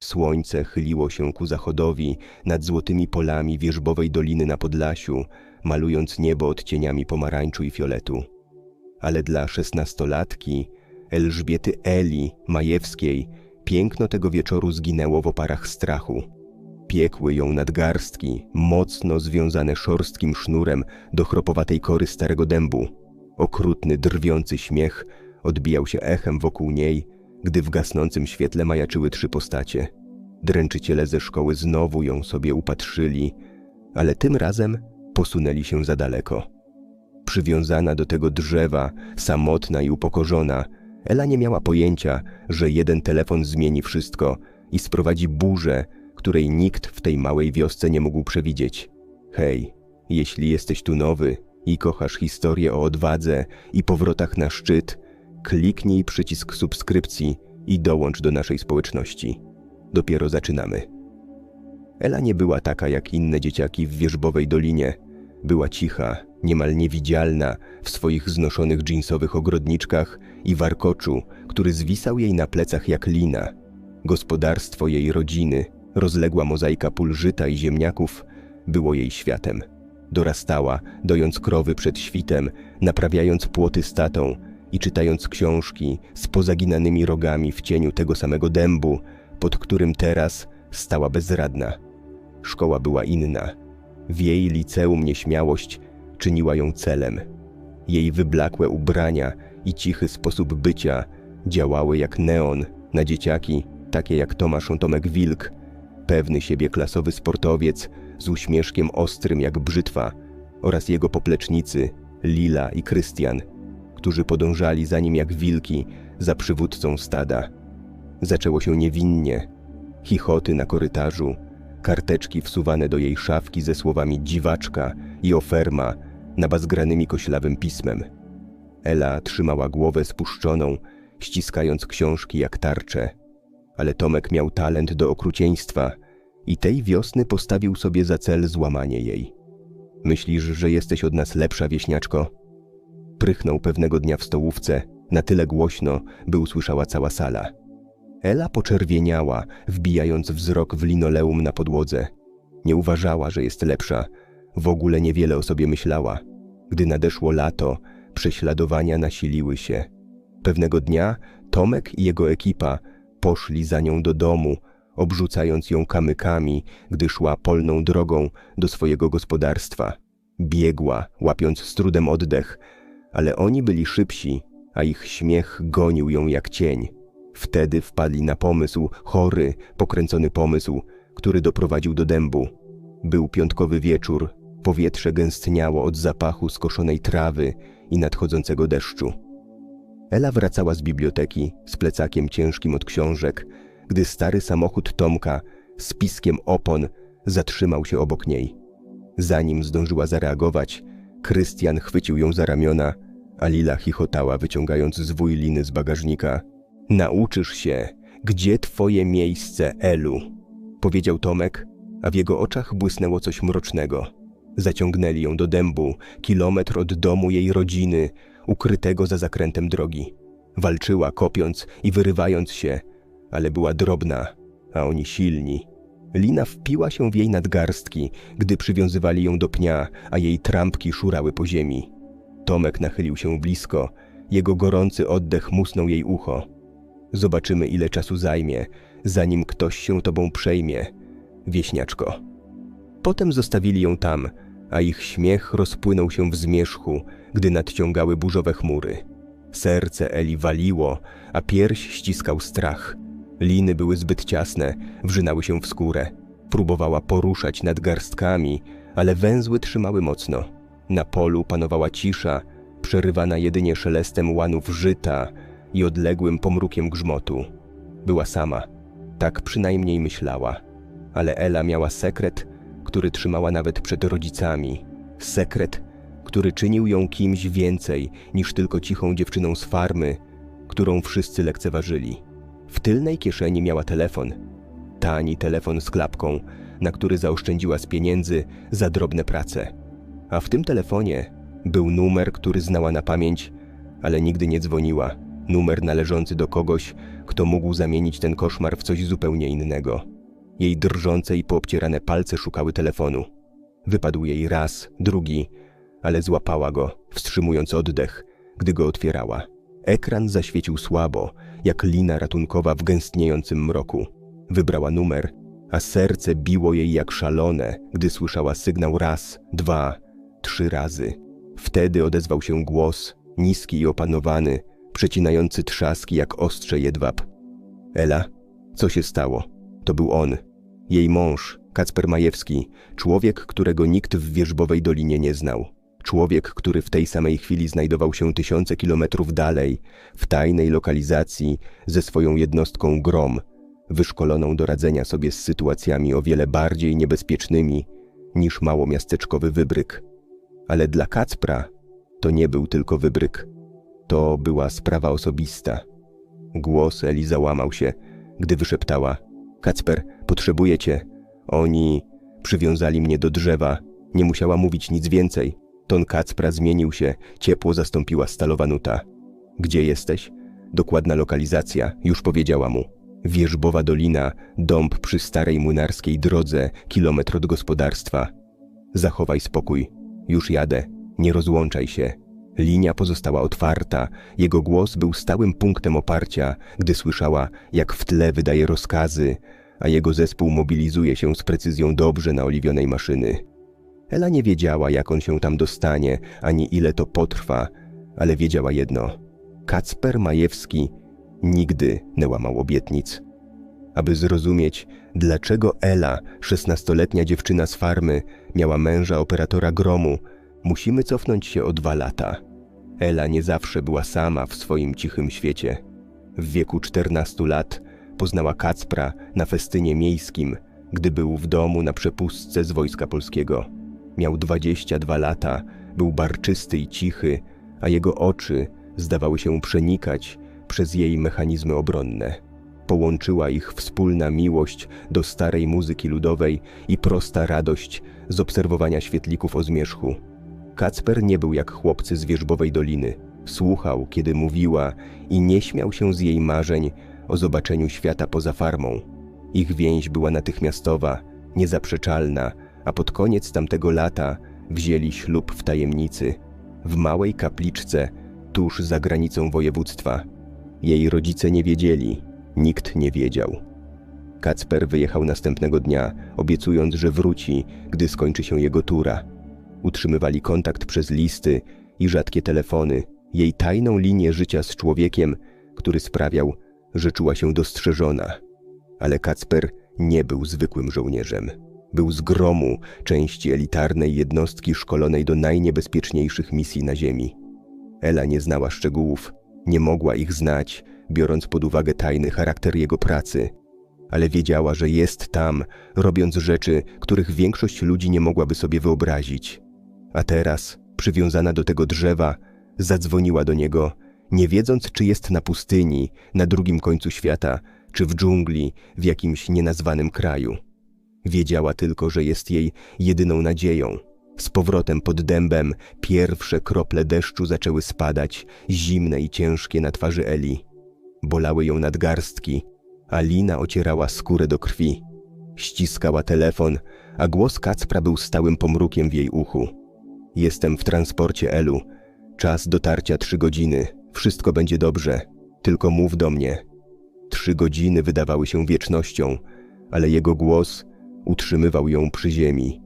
Słońce chyliło się ku zachodowi nad złotymi polami wierzbowej doliny na Podlasiu, malując niebo odcieniami pomarańczu i fioletu. Ale dla szesnastolatki, Elżbiety Eli Majewskiej, piękno tego wieczoru zginęło w oparach strachu. Piekły ją nadgarstki, mocno związane szorstkim sznurem do chropowatej kory starego dębu. Okrutny, drwiący śmiech odbijał się echem wokół niej, gdy w gasnącym świetle majaczyły trzy postacie. Dręczyciele ze szkoły znowu ją sobie upatrzyli, ale tym razem posunęli się za daleko. Przywiązana do tego drzewa, samotna i upokorzona, Ela nie miała pojęcia, że jeden telefon zmieni wszystko i sprowadzi burzę, której nikt w tej małej wiosce nie mógł przewidzieć. Hej, jeśli jesteś tu nowy i kochasz historię o odwadze i powrotach na szczyt, kliknij przycisk subskrypcji i dołącz do naszej społeczności. Dopiero zaczynamy. Ela nie była taka jak inne dzieciaki w wierzbowej dolinie. Była cicha, niemal niewidzialna w swoich znoszonych dżinsowych ogrodniczkach i warkoczu, który zwisał jej na plecach jak lina. Gospodarstwo jej rodziny, rozległa mozaika pól żyta i ziemniaków, było jej światem. Dorastała, dojąc krowy przed świtem, naprawiając płoty statą i czytając książki z pozaginanymi rogami w cieniu tego samego dębu, pod którym teraz stała bezradna. Szkoła była inna. W jej liceum nieśmiałość czyniła ją celem. Jej wyblakłe ubrania i cichy sposób bycia działały jak neon na dzieciaki, takie jak Tomasz Tomek Wilk, pewny siebie klasowy sportowiec z uśmieszkiem ostrym jak brzytwa oraz jego poplecznicy Lila i Krystian, którzy podążali za nim jak wilki za przywódcą stada. Zaczęło się niewinnie. Chichoty na korytarzu, karteczki wsuwane do jej szafki ze słowami dziwaczka i oferma nabazgranymi koślawym pismem. Ela trzymała głowę spuszczoną, ściskając książki jak tarcze. Ale Tomek miał talent do okrucieństwa i tej wiosny postawił sobie za cel złamanie jej. Myślisz, że jesteś od nas lepsza, wieśniaczko? Prychnął pewnego dnia w stołówce, na tyle głośno, by usłyszała cała sala. Ela poczerwieniała, wbijając wzrok w linoleum na podłodze. Nie uważała, że jest lepsza. W ogóle niewiele o sobie myślała. Gdy nadeszło lato, prześladowania nasiliły się. Pewnego dnia Tomek i jego ekipa poszli za nią do domu, obrzucając ją kamykami, gdy szła polną drogą do swojego gospodarstwa. Biegła, łapiąc z trudem oddech, ale oni byli szybsi, a ich śmiech gonił ją jak cień. Wtedy wpadli na pomysł, chory, pokręcony pomysł, który doprowadził do dębu. Był piątkowy wieczór, powietrze gęstniało od zapachu skoszonej trawy i nadchodzącego deszczu. Ela wracała z biblioteki z plecakiem ciężkim od książek, gdy stary samochód Tomka z piskiem opon zatrzymał się obok niej. Zanim zdążyła zareagować, Krystian chwycił ją za ramiona, a Lila chichotała, wyciągając zwój liny z bagażnika. Nauczysz się, gdzie twoje miejsce, Elu, powiedział Tomek, a w jego oczach błysnęło coś mrocznego. Zaciągnęli ją do dębu, kilometr od domu jej rodziny, ukrytego za zakrętem drogi. Walczyła, kopiąc i wyrywając się, ale była drobna, a oni silni. Lina wpiła się w jej nadgarstki, gdy przywiązywali ją do pnia, a jej trampki szurały po ziemi. Tomek nachylił się blisko, jego gorący oddech musnął jej ucho. Zobaczymy, ile czasu zajmie, zanim ktoś się tobą przejmie, wieśniaczko. Potem zostawili ją tam, a ich śmiech rozpłynął się w zmierzchu, gdy nadciągały burzowe chmury. Serce Eli waliło, a pierś ściskał strach. Liny były zbyt ciasne, wrzynały się w skórę. Próbowała poruszać nad garstkami, ale węzły trzymały mocno. Na polu panowała cisza, przerywana jedynie szelestem łanów żyta i odległym pomrukiem grzmotu. Była sama, tak przynajmniej myślała. Ale Ela miała sekret, który trzymała nawet przed rodzicami. Sekret, który czynił ją kimś więcej niż tylko cichą dziewczyną z farmy, którą wszyscy lekceważyli. W tylnej kieszeni miała telefon. Tani telefon z klapką, na który zaoszczędziła z pieniędzy za drobne prace. A w tym telefonie był numer, który znała na pamięć, ale nigdy nie dzwoniła. Numer należący do kogoś, kto mógł zamienić ten koszmar w coś zupełnie innego. Jej drżące i poobcierane palce szukały telefonu. Wypadł jej raz, drugi, ale złapała go, wstrzymując oddech, gdy go otwierała. Ekran zaświecił słabo, jak lina ratunkowa w gęstniejącym mroku. Wybrała numer, a serce biło jej jak szalone, gdy słyszała sygnał raz, dwa, trzy razy. Wtedy odezwał się głos, niski i opanowany, przecinający trzaski jak ostrze jedwab. Ela, co się stało? To był on, jej mąż, Kacper Majewski, człowiek, którego nikt w Wierzbowej Dolinie nie znał. Człowiek, który w tej samej chwili znajdował się tysiące kilometrów dalej, w tajnej lokalizacji, ze swoją jednostką Grom, wyszkoloną do radzenia sobie z sytuacjami o wiele bardziej niebezpiecznymi niż małomiasteczkowy wybryk. Ale dla Kacpra to nie był tylko wybryk. To była sprawa osobista. Głos Eli załamał się, gdy wyszeptała: Kacper, potrzebuję cię. Oni przywiązali mnie do drzewa. Nie musiała mówić nic więcej. Ton Kacpra zmienił się, ciepło zastąpiła stalowa nuta. Gdzie jesteś? Dokładna lokalizacja, już powiedziała mu. Wierzbowa Dolina, dąb przy starej młynarskiej drodze, kilometr od gospodarstwa. Zachowaj spokój. Już jadę. Nie rozłączaj się. Linia pozostała otwarta. Jego głos był stałym punktem oparcia, gdy słyszała, jak w tle wydaje rozkazy, a jego zespół mobilizuje się z precyzją dobrze naoliwionej maszyny. Ela nie wiedziała, jak on się tam dostanie, ani ile to potrwa, ale wiedziała jedno. Kacper Majewski nigdy nie łamał obietnic. Aby zrozumieć, dlaczego Ela, szesnastoletnia dziewczyna z farmy, miała męża operatora gromu, musimy cofnąć się o dwa lata. Ela nie zawsze była sama w swoim cichym świecie. W wieku 14 lat poznała Kacpra na festynie miejskim, gdy był w domu na przepustce z Wojska Polskiego. Miał 22 lata, był barczysty i cichy, a jego oczy zdawały się przenikać przez jej mechanizmy obronne. Połączyła ich wspólna miłość do starej muzyki ludowej i prosta radość z obserwowania świetlików o zmierzchu. Kacper nie był jak chłopcy z Wierzbowej Doliny. Słuchał, kiedy mówiła i nie śmiał się z jej marzeń o zobaczeniu świata poza farmą. Ich więź była natychmiastowa, niezaprzeczalna, a pod koniec tamtego lata wzięli ślub w tajemnicy, w małej kapliczce tuż za granicą województwa. Jej rodzice nie wiedzieli, nikt nie wiedział. Kacper wyjechał następnego dnia, obiecując, że wróci, gdy skończy się jego tura. Utrzymywali kontakt przez listy i rzadkie telefony, jej tajną linię życia z człowiekiem, który sprawiał, że czuła się dostrzeżona. Ale Kacper nie był zwykłym żołnierzem. Był z gromu części elitarnej jednostki szkolonej do najniebezpieczniejszych misji na Ziemi. Ela nie znała szczegółów, nie mogła ich znać, biorąc pod uwagę tajny charakter jego pracy, ale wiedziała, że jest tam, robiąc rzeczy, których większość ludzi nie mogłaby sobie wyobrazić. A teraz, przywiązana do tego drzewa, zadzwoniła do niego, nie wiedząc, czy jest na pustyni, na drugim końcu świata, czy w dżungli, w jakimś nienazwanym kraju. Wiedziała tylko, że jest jej jedyną nadzieją. Z powrotem pod dębem pierwsze krople deszczu zaczęły spadać, zimne i ciężkie na twarzy Eli. Bolały ją nadgarstki, a Lina ocierała skórę do krwi. Ściskała telefon, a głos Kacpra był stałym pomrukiem w jej uchu. Jestem w transporcie, Elu. Czas dotarcia trzy godziny. Wszystko będzie dobrze. Tylko mów do mnie. Trzy godziny wydawały się wiecznością, ale jego głos utrzymywał ją przy ziemi.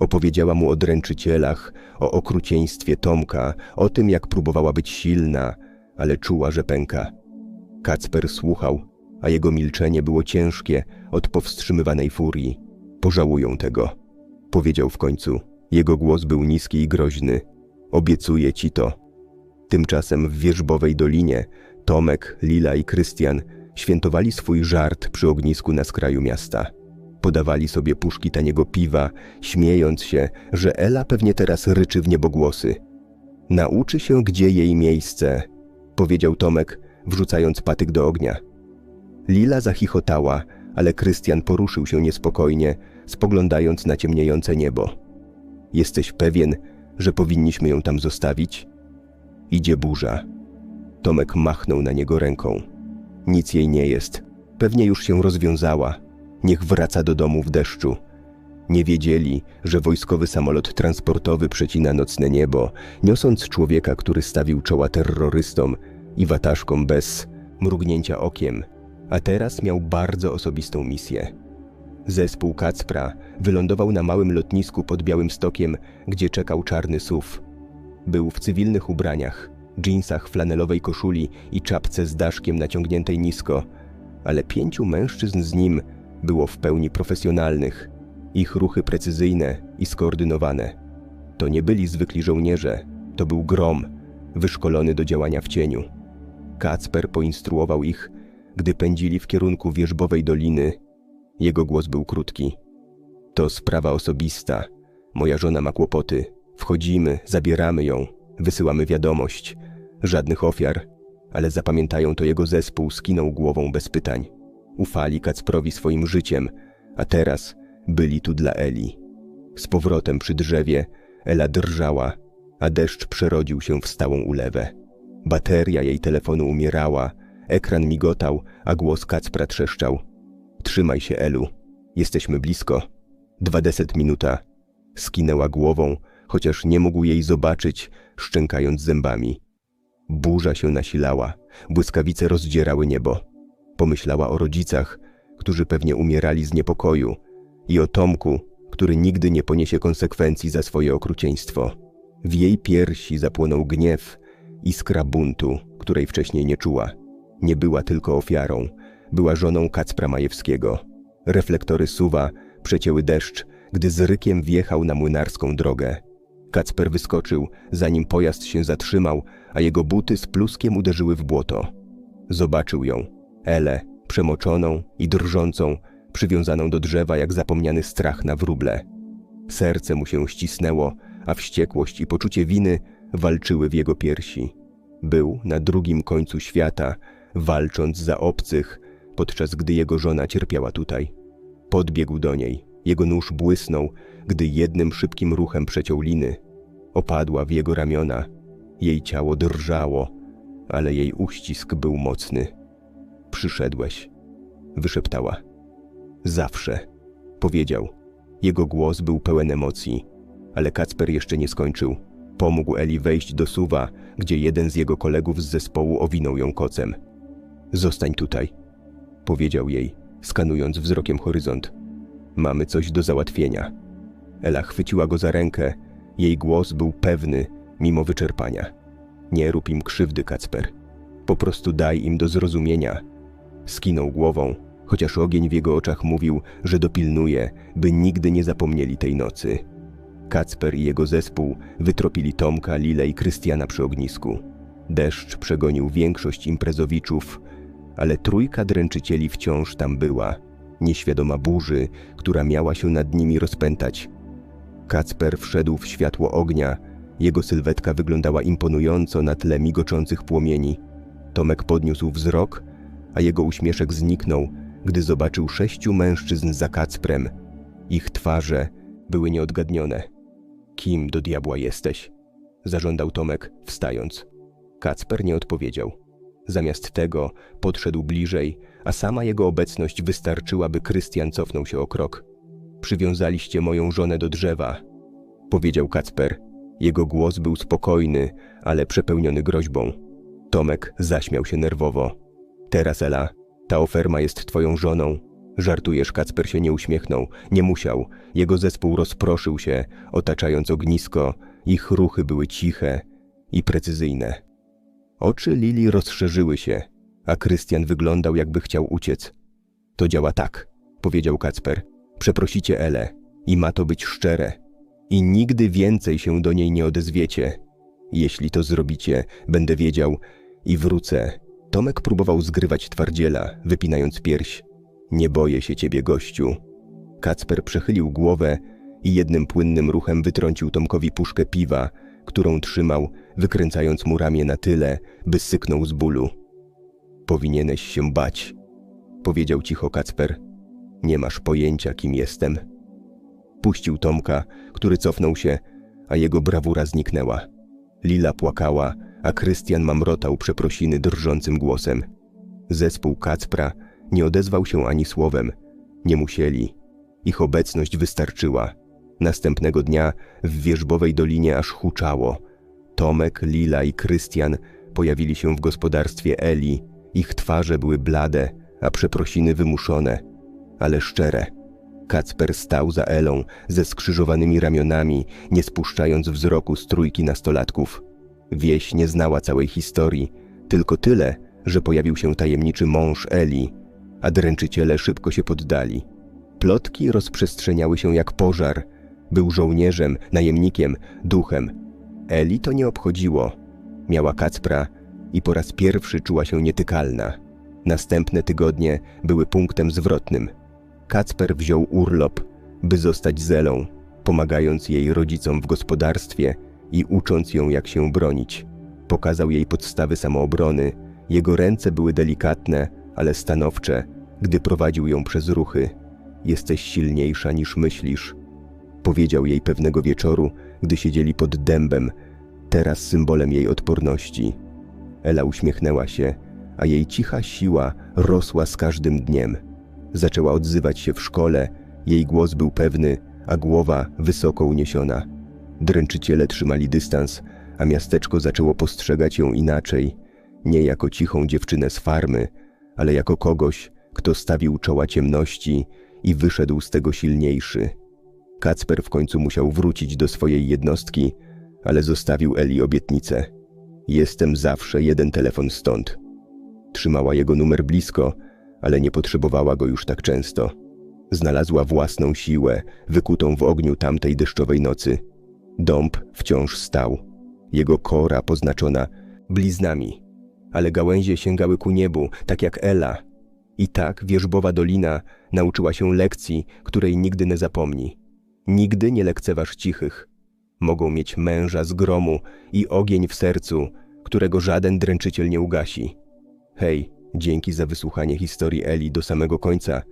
Opowiedziała mu o dręczycielach, o okrucieństwie Tomka, o tym, jak próbowała być silna, ale czuła, że pęka. Kacper słuchał, a jego milczenie było ciężkie od powstrzymywanej furii. Pożałują tego, powiedział w końcu. Jego głos był niski i groźny. Obiecuję ci to. Tymczasem w Wierzbowej Dolinie Tomek, Lila i Krystian świętowali swój żart przy ognisku na skraju miasta. Podawali sobie puszki taniego piwa, śmiejąc się, że Ela pewnie teraz ryczy w niebogłosy. Nauczy się, gdzie jej miejsce, powiedział Tomek, wrzucając patyk do ognia. Lila zachichotała, ale Krystian poruszył się niespokojnie, spoglądając na ciemniejące niebo. Jesteś pewien, że powinniśmy ją tam zostawić? Idzie burza. Tomek machnął na niego ręką. Nic jej nie jest. Pewnie już się rozwiązała. Niech wraca do domu w deszczu. Nie wiedzieli, że wojskowy samolot transportowy przecina nocne niebo, niosąc człowieka, który stawił czoła terrorystom i wataszkom bez mrugnięcia okiem, a teraz miał bardzo osobistą misję. Zespół Kacpra wylądował na małym lotnisku pod Białym Stokiem, gdzie czekał czarny SUV. Był w cywilnych ubraniach, dżinsach, flanelowej koszuli i czapce z daszkiem naciągniętej nisko, ale pięciu mężczyzn z nim było w pełni profesjonalnych, ich ruchy precyzyjne i skoordynowane. To nie byli zwykli żołnierze, to był grom, wyszkolony do działania w cieniu. Kacper poinstruował ich, gdy pędzili w kierunku wierzbowej doliny. Jego głos był krótki. To sprawa osobista. Moja żona ma kłopoty. Wchodzimy, zabieramy ją, wysyłamy wiadomość. Żadnych ofiar, ale zapamiętają to jego zespół, skinął głową bez pytań. Ufali Kacprowi swoim życiem, a teraz byli tu dla Eli. Z powrotem przy drzewie Ela drżała, a deszcz przerodził się w stałą ulewę. Bateria jej telefonu umierała, ekran migotał, a głos Kacpra trzeszczał. Trzymaj się, Elu. Jesteśmy blisko. Dwadeset minuta. Skinęła głową, chociaż nie mógł jej zobaczyć, szczękając zębami. Burza się nasilała, błyskawice rozdzierały niebo. Pomyślała o rodzicach, którzy pewnie umierali z niepokoju, i o Tomku, który nigdy nie poniesie konsekwencji za swoje okrucieństwo. W jej piersi zapłonął gniew, iskra buntu, której wcześniej nie czuła. Nie była tylko ofiarą, była żoną Kacpra Majewskiego. Reflektory suwa przecięły deszcz, gdy z rykiem wjechał na młynarską drogę. Kacper wyskoczył, zanim pojazd się zatrzymał, a jego buty z pluskiem uderzyły w błoto. Zobaczył ją, Elę, przemoczoną i drżącą, przywiązaną do drzewa jak zapomniany strach na wróble. Serce mu się ścisnęło, a wściekłość i poczucie winy walczyły w jego piersi. Był na drugim końcu świata, walcząc za obcych, podczas gdy jego żona cierpiała tutaj. Podbiegł do niej. Jego nóż błysnął, gdy jednym szybkim ruchem przeciął liny. Opadła w jego ramiona. Jej ciało drżało, ale jej uścisk był mocny. Przyszedłeś, wyszeptała. Zawsze, powiedział. Jego głos był pełen emocji, ale Kacper jeszcze nie skończył. Pomógł Eli wejść do suwa, gdzie jeden z jego kolegów z zespołu owinął ją kocem. Zostań tutaj, powiedział jej, skanując wzrokiem horyzont. Mamy coś do załatwienia. Ela chwyciła go za rękę. Jej głos był pewny, mimo wyczerpania. Nie rób im krzywdy, Kacper. Po prostu daj im do zrozumienia. Skinął głową, chociaż ogień w jego oczach mówił, że dopilnuje, by nigdy nie zapomnieli tej nocy. Kacper i jego zespół wytropili Tomka, Lilę i Krystiana przy ognisku. Deszcz przegonił większość imprezowiczów, ale trójka dręczycieli wciąż tam była, nieświadoma burzy, która miała się nad nimi rozpętać. Kacper wszedł w światło ognia, jego sylwetka wyglądała imponująco na tle migoczących płomieni. Tomek podniósł wzrok, a jego uśmieszek zniknął, gdy zobaczył sześciu mężczyzn za Kacprem. Ich twarze były nieodgadnione. Kim do diabła jesteś? Zażądał Tomek, wstając. Kacper nie odpowiedział. Zamiast tego podszedł bliżej, a sama jego obecność wystarczyła, by Krystian cofnął się o krok. Przywiązaliście moją żonę do drzewa, powiedział Kacper. Jego głos był spokojny, ale przepełniony groźbą. Tomek zaśmiał się nerwowo. Teraz, Ela, ta oferma jest twoją żoną. Żartujesz, Kacper się nie uśmiechnął. Nie musiał. Jego zespół rozproszył się, otaczając ognisko. Ich ruchy były ciche i precyzyjne. Oczy Lili rozszerzyły się, a Krystian wyglądał, jakby chciał uciec. To działa tak, powiedział Kacper. Przeprosicie Elę i ma to być szczere. I nigdy więcej się do niej nie odezwiecie. Jeśli to zrobicie, będę wiedział i wrócę. Tomek próbował zgrywać twardziela, wypinając pierś. Nie boję się ciebie, gościu. Kacper przechylił głowę i jednym płynnym ruchem wytrącił Tomkowi puszkę piwa, którą trzymał, wykręcając mu ramię na tyle, by syknął z bólu. Powinieneś się bać, powiedział cicho Kacper. Nie masz pojęcia, kim jestem. Puścił Tomka, który cofnął się, a jego brawura zniknęła. Lila płakała, a Krystian mamrotał przeprosiny drżącym głosem. Zespół Kacpra nie odezwał się ani słowem. Nie musieli. Ich obecność wystarczyła. Następnego dnia w Wierzbowej Dolinie aż huczało. Tomek, Lila i Krystian pojawili się w gospodarstwie Eli. Ich twarze były blade, a przeprosiny wymuszone, ale szczere. Kacper stał za Elą ze skrzyżowanymi ramionami, nie spuszczając wzroku z trójki nastolatków. Wieś nie znała całej historii, tylko tyle, że pojawił się tajemniczy mąż Eli, a dręczyciele szybko się poddali. Plotki rozprzestrzeniały się jak pożar. Był żołnierzem, najemnikiem, duchem. Eli to nie obchodziło. Miała Kacpra i po raz pierwszy czuła się nietykalna. Następne tygodnie były punktem zwrotnym. Kacper wziął urlop, by zostać zelą, pomagając jej rodzicom w gospodarstwie i ucząc ją, jak się bronić. Pokazał jej podstawy samoobrony. Jego ręce były delikatne, ale stanowcze, gdy prowadził ją przez ruchy. Jesteś silniejsza niż myślisz. Powiedział jej pewnego wieczoru, gdy siedzieli pod dębem, teraz symbolem jej odporności. Ela uśmiechnęła się, a jej cicha siła rosła z każdym dniem. Zaczęła odzywać się w szkole, jej głos był pewny, a głowa wysoko uniesiona. Dręczyciele trzymali dystans, a miasteczko zaczęło postrzegać ją inaczej, nie jako cichą dziewczynę z farmy, ale jako kogoś, kto stawił czoła ciemności i wyszedł z tego silniejszy. Kacper w końcu musiał wrócić do swojej jednostki, ale zostawił Eli obietnicę. Jestem zawsze jeden telefon stąd. Trzymała jego numer blisko, ale nie potrzebowała go już tak często. Znalazła własną siłę, wykutą w ogniu tamtej deszczowej nocy. Dąb wciąż stał. Jego kora poznaczona bliznami, ale gałęzie sięgały ku niebu, tak jak Ela. I tak wierzbowa dolina nauczyła się lekcji, której nigdy nie zapomni. Nigdy nie lekceważ cichych. Mogą mieć męża z gromu i ogień w sercu, którego żaden dręczyciel nie ugasi. Hej, dzięki za wysłuchanie historii Eli do samego końca.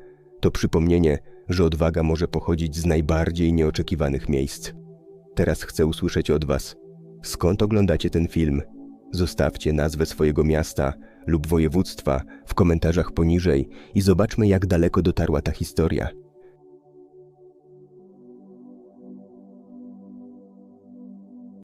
To przypomnienie, że odwaga może pochodzić z najbardziej nieoczekiwanych miejsc. Teraz chcę usłyszeć od Was, skąd oglądacie ten film. Zostawcie nazwę swojego miasta lub województwa w komentarzach poniżej i zobaczmy, jak daleko dotarła ta historia.